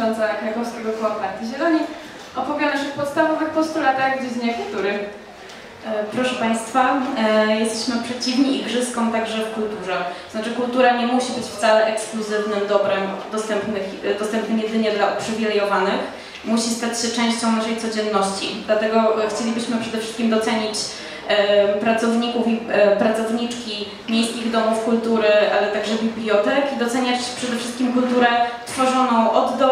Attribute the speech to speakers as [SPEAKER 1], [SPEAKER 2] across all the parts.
[SPEAKER 1] przewodnicząca krakowskiego koła Partii Zieloni, opowie o naszych podstawowych postulatach w dziedzinie kultury.
[SPEAKER 2] E, proszę Państwa, e, jesteśmy przeciwni igrzyskom także w kulturze. Znaczy kultura nie musi być wcale ekskluzywnym dobrem e, dostępnym jedynie dla uprzywilejowanych. Musi stać się częścią naszej codzienności. Dlatego chcielibyśmy przede wszystkim docenić pracowników i pracowniczki miejskich domów kultury, ale także bibliotek i doceniać przede wszystkim kulturę tworzoną oddolnie,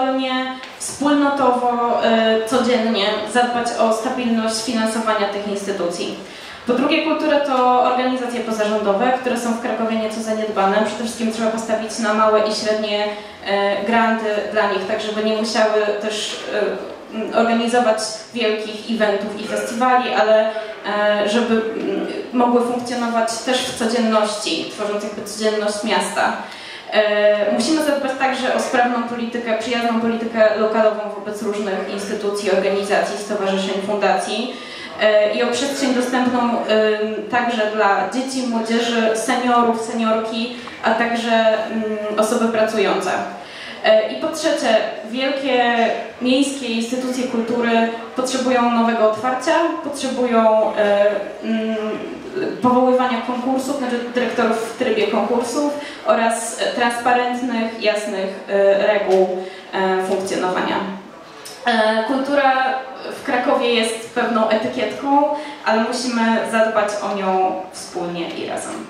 [SPEAKER 2] wspólnotowo, codziennie, zadbać o stabilność finansowania tych instytucji. Po drugie, kultura to organizacje pozarządowe, które są w Krakowie nieco zaniedbane. Przede wszystkim trzeba postawić na małe i średnie granty dla nich, tak żeby nie musiały też organizować wielkich eventów i festiwali, ale e, żeby mogły funkcjonować też w codzienności, tworząc jakby codzienność miasta. E, musimy zadbać także o sprawną politykę, przyjazną politykę lokalową wobec różnych instytucji, organizacji, stowarzyszeń, fundacji e, i o przestrzeń dostępną także dla dzieci, młodzieży, seniorów, seniorki, a także mm, osoby pracujące. E, I po trzecie, wielkie miejskie instytucje kultury potrzebują nowego otwarcia, potrzebują mm, powoływania konkursów, znaczy dyrektorów w trybie konkursów oraz transparentnych, jasnych e, reguł funkcjonowania. Kultura w Krakowie jest pewną etykietką, ale musimy zadbać o nią wspólnie i razem.